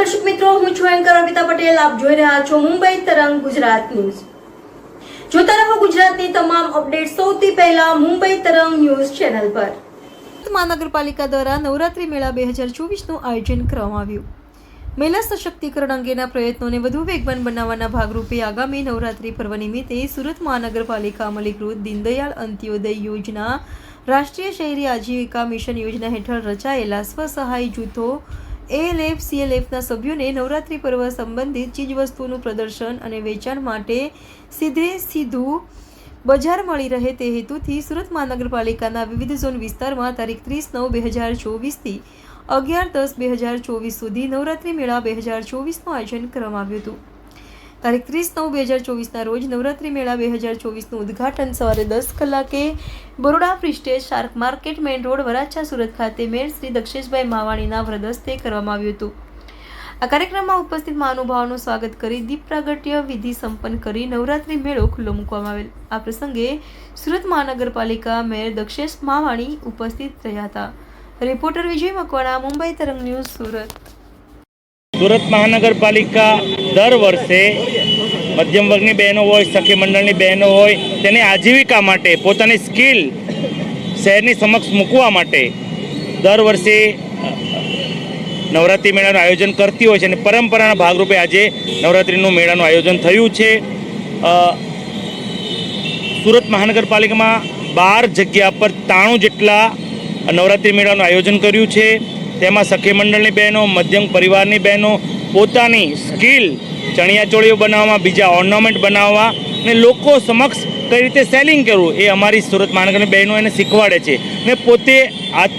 દર્શક મિત્રો, હું છું એન્કર અમિતા પટેલ. આપ જોઈ રહ્યા છો મુંબઈ તરંગ ગુજરાત ન્યૂઝ. જોતા રહો ગુજરાતની તમામ અપડેટ સૌથી પહેલા મુંબઈ તરંગ ન્યૂઝ ચેનલ પર. મહાનગરપાલિકા દ્વારા નવરાત્રી મેળા બે હજાર ચોવીસનું આયોજન કરવામાં આવ્યું. મહિલા સશક્તિકરણ અંગેના પ્રયત્નોને વધુ વેગવાન બનાવવાના ભાગરૂપે આગામી નવરાત્રી પર્વ નિમિત્તે સુરત મહાનગરપાલિકા અમલીકૃત દીનદયાળ અંત્યોદય યોજના રાષ્ટ્રીય શહેરી આજીવિકા મિશન યોજના હેઠળ રચાયેલા સ્વસહાય જૂથો, એએલએફ, સીએલએફના સભ્યોને નવરાત્રી પર્વ સંબંધિત ચીજવસ્તુઓનું પ્રદર્શન અને વેચાણ માટે સીધે સીધું બજાર મળી રહે તે હેતુથી સુરત મહાનગરપાલિકાના વિવિધ ઝોન વિસ્તારમાં તારીખ ત્રીસ નવ બે હજાર ચોવીસથી અગિયાર દસ બે હજાર ચોવીસ સુધી નવરાત્રી મેળા બે હજાર ચોવીસનું આયોજન કરવામાં આવ્યું હતું. તારીખ ત્રીસ નવ બે હજાર ચોવીસના રોજ નવરાત્રી મેળા બે હજાર ચોવીસનું ઉદ્ઘાટન સવારે દસ કલાકે Baroda free shark market main road Varachha Surat ખાતે મેયર શ્રી દક્ષેશભાઈ માવાણીના વ્રદસ્તે કરવામાં આવ્યું હતું. આ કાર્યક્રમમાં ઉપસ્થિત મહાનુભાવોનું સ્વાગત કરી દીપ પ્રાગટ્ય, વિધિ સંપન્ન કરી નવરાત્રી મેળો ખુલ્લો મૂકવામાં આવેલ. આ પ્રસંગે સુરત મહાનગરપાલિકા મેયર દક્ષેશ માવાણી ઉપસ્થિત રહ્યા હતા. રિપોર્ટર વિજય મકવાણા, મુંબઈ તરંગ ન્યૂઝ, સુરત. સુરત મહાનગરપાલિકા દર વર્ષે મધ્યમ વર્ગની બહેનો હોય, સખી મંડળની બહેનો હોય, તેને આજીવિકા માટે, પોતાની સ્કિલ શહેરની સમક્ષ મૂકવા માટે દર વર્ષે નવરાત્રિ મેળાનું આયોજન કરતી હોય છે અને પરંપરાના ભાગરૂપે આજે નવરાત્રિનું મેળાનું આયોજન થયું છે. સુરત મહાનગરપાલિકામાં બાર જગ્યા પર ત્રાણું જેટલા નવરાત્રિ મેળાનું આયોજન કર્યું છે. તેમાં સખી મંડળની બહેનો, મધ્યમ પરિવારની બહેનો પોતાની સ્કિલ ચણિયાચોળીઓ બનાવવામાં બીજા ઓર્નામેન્ટ બનાવવા અને લોકો સમક્ષ કઈ રીતે સેલિંગ કરવું એ અમારી સુરત માણગરની બહેનો એને શીખવાડે છે ને પોતે આત્મ